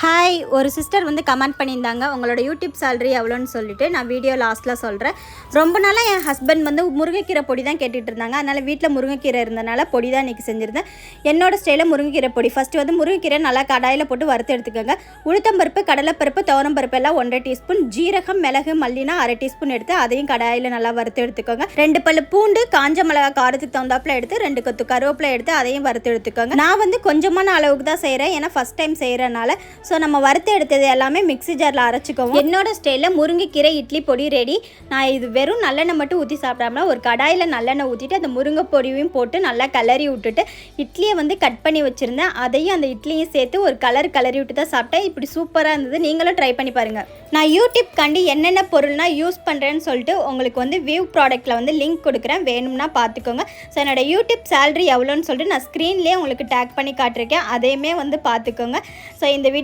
Hi. Hi ஒரு sister வந்து comment பண்ணியிருந்தாங்க உங்களோட யூடியூப் சேலரி எவ்வளோன்னு சொல்லிட்டு நான் வீடியோ லாஸ்ட்டில் சொல்கிறேன் ரொம்ப நாளாக என் ஹஸ்பண்ட் வந்து முருங்கைக்கீரை பொடி தான் கேட்டுகிட்டு இருந்தாங்க. அதனால் வீட்டில் முருங்கைக்கீரை இருந்தனால பொடி தான் இன்றைக்கி செஞ்சுருந்தேன். என்னோட ஸ்டைலில் முருங்கைக்கீரை பொடி. ஃபஸ்ட்டு வந்து முருங்கைக்கீரை நல்லா கடாயில் போட்டு வறுத்து எடுத்துக்கோங்க. உளுத்தம்பருப்பு கடலைப்பருப்பு துவரம்பருப்பு எல்லாம் ஒன்றரை டீஸ்பூன் ஜீரகம் மிளகு மல்லினா அரை டீஸ்பூன் எடுத்து அதையும் கடாயில் நல்லா வறுத்து எடுத்துக்கோங்க. ரெண்டு பல்லு பூண்டு காஞ்ச மிளகா காரத்துக்கு தகுந்தாப்புல எடுத்து ரெண்டு கொத்து கருவேப்பிலை எடுத்து அதையும் வறுத்து எடுத்துக்கோங்க. நான் வந்து கொஞ்சமான அளவுக்கு தான் செய்கிறேன் ஏன்னா ஃபஸ்ட் டைம் செய்கிறனால ஸோ நம்ம வறுத்து எடுத்தது எல்லாமே மிக்ஸி ஜாரில் அரைச்சிக்கோங்க என்னோட ஸ்டைலில் முருங்கைக்கீரை இட்லி பொடி ரெடி நான் இது வெறும் நல்லெண்ணெய் மட்டும் ஊற்றி சாப்பிடாம ஒரு கடாயில் நல்லெண்ணெய் ஊற்றிட்டு அந்த முருங்கை பொடியும் போட்டு நல்லா கிளறி விட்டுட்டு இட்லியை வந்து கட் பண்ணி வச்சுருந்தேன். அதையும் அந்த இட்லியும் சேர்த்து ஒரு கலர் கிளறி விட்டு தான் சாப்பிட்டேன். இப்படி சூப்பராக இருந்தது. நீங்களும் ட்ரை பண்ணி பாருங்கள் நான் யூடியூப் கண்டு என்னென்ன பொருள்னா யூஸ் பண்ணுறேன்னு சொல்லிட்டு உங்களுக்கு வந்து வியூ ப்ராடக்ட்டில் வந்து லிங்க் கொடுக்குறேன். வேணும்னா பார்த்துக்கோங்க ஸோ என்னோட யூடியூப் சேலரி எவ்வளோன்னு சொல்லிட்டு நான் ஸ்க்ரீன்லேயே உங்களுக்கு டேக் பண்ணி காட்டிருக்கேன். அதையுமே வந்து பார்த்துக்கோங்க ஸோ இந்த வீடியோ